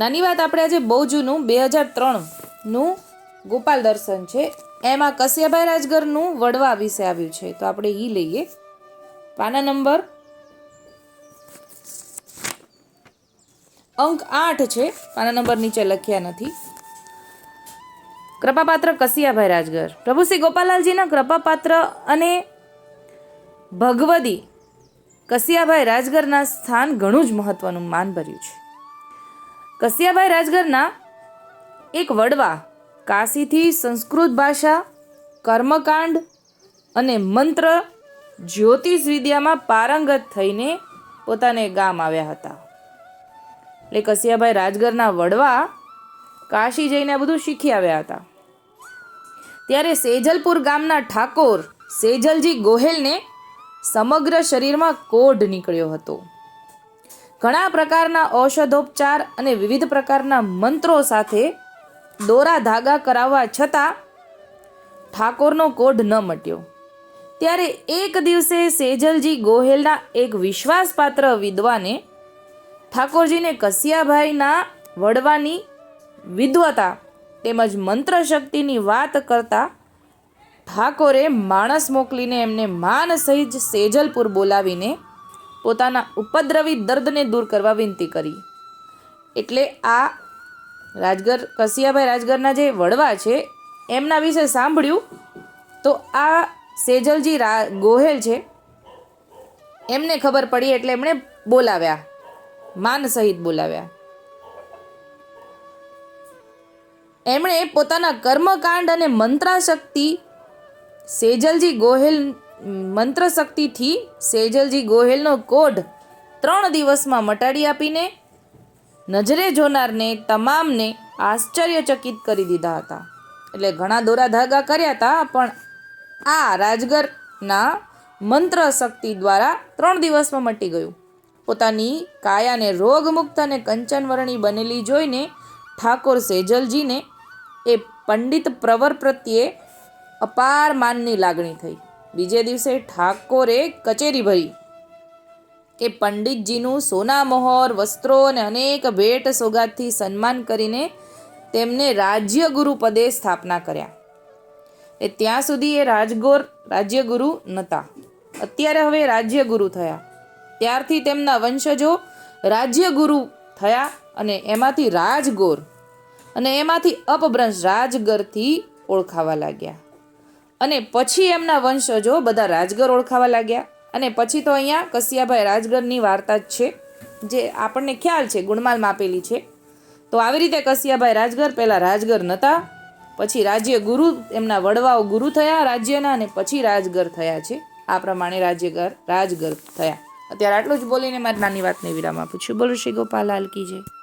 નાની વાત, આપણે આજે બહુ જૂનું, બે હજાર ત્રણનું ગોપાલ દર્શન છે. એમાં કસિયાભાઈ રાજગરનું વડવા વિશે આવ્યું છે. તો આપણે એ લઈએ. પાના નંબર? અંક આઠ છે. પાના નંબર નીચે લખ્યા નથી. કૃપાપાત્ર કસિયાભાઈ રાજગર. પ્રભુ શ્રી ગોપાલાલજીના કૃપાપાત્ર અને ભગવદી કસિયાભાઈ રાજગરના સ્થાન ઘણું જ મહત્વનું, માન ભર્યું છે. કસિયાભાઈ રાજગરના એક વડવા, કાશીથી સંસ્કૃત ભાષા, કર્મકાંડ અને મંત્ર જ્યોતિષ વિદ્યામાં પારંગત થઈને પોતાને ગામ આવ્યા હતા. એટલે કસિયાભાઈ રાજગરના વડવા કાશી જઈને બધું શીખી આવ્યા હતા. ત્યારે સેજલપુર ગામના ઠાકોર સેજલજી ગોહેલને સમગ્ર શરીરમાં કોઢ નીકળ્યો હતો. ઘણા પ્રકારના ઔષધોપચાર અને વિવિધ પ્રકારના મંત્રો સાથે દોરા ધાગા કરાવવા છતાં ઠાકોરનો કોઢ ન મટ્યો. ત્યારે એક દિવસે સેજલજી ગોહેલના એક વિશ્વાસપાત્ર વિદ્વાને ઠાકોરજીને કસિયાભાઈના વડવાની વિદ્વતા તેમજ મંત્ર શક્તિની વાત કરતા ઠાકોરે માણસ મોકલીને એમને માન સહિત સેજલપુર બોલાવીને પોતાના ઉપદ્રવી દર્દને દૂર કરવા વિનંતી કરી. એટલે આ રાજગર, કસિયાભાઈ રાજગરના જે વડવા છે, એમના વિશે સાંભળ્યું તો આ સેજલજી રા, ગોહેલ છે, એમને ખબર પડી એટલે એમણે બોલાવ્યા, માન સહિત બોલાવ્યા. એમણે પોતાના કર્મકાંડ અને મંત્રાશક્તિ સેજલજી ગોહેલ મંત્ર શક્તિથી સેજલજી ગોહેલનો કોઢ ત્રણ દિવસમાં મટાડી આપીને નજરે જોનારને તમામને આશ્ચર્યચકિત કરી દીધા હતા. એટલે ઘણા દોરા ધાગા કર્યા હતા, પણ આ રાજગરના મંત્ર શક્તિ દ્વારા ત્રણ દિવસમાં મટી ગયું. પોતાની કાયાને રોગમુક્ત અને કંચનવર્ણી બનેલી જોઈને ઠાકોર સેજલજીને એ પંડિત પ્રવર પ્રત્યે અપાર માનની લાગણી થઈ. બીજે દિવસે ઠાકોરે કચેરી ભરી કે પંડિતજીનું સોના મોહર, વસ્ત્રો અને અનેક ભેટ સોગાદથી સન્માન કરીને તેમને રાજ્યગુરુ પદે સ્થાપના કર્યા. એ ત્યાં સુધી એ રાજગોર રાજ્યગુરુ નહોતા અત્યારે હવે રાજ્યગુરુ થયા. ત્યારથી તેમના વંશજો રાજ્યગુરુ થયા અને એમાંથી રાજગોર અને એમાંથી અપભ્રંશ રાજગરથી ઓળખાવા લાગ્યા. અને પછી એમના વંશજો બધા રાજગર ઓળખાવા લાગ્યા. અને પછી તો અહીંયા કસિયાભાઈ રાજગરની વાર્તા જ છે, જે આપણને ખ્યાલ છે, ગુણમાલમાં આપેલી છે. તો આવી રીતે કસિયાભાઈ રાજગર પહેલાં રાજગર નહોતા પછી રાજ્ય ગુરુ, એમના વડવાઓ ગુરુ થયા રાજ્યના અને પછી રાજગર થયા છે. આ પ્રમાણે રાજ્યગર રાજગર થયા. અત્યારે આટલું જ બોલીને મારી નાની વાતને વિરામ આપું છું. બોલો શ્રી ગોપાલ હાલકી છે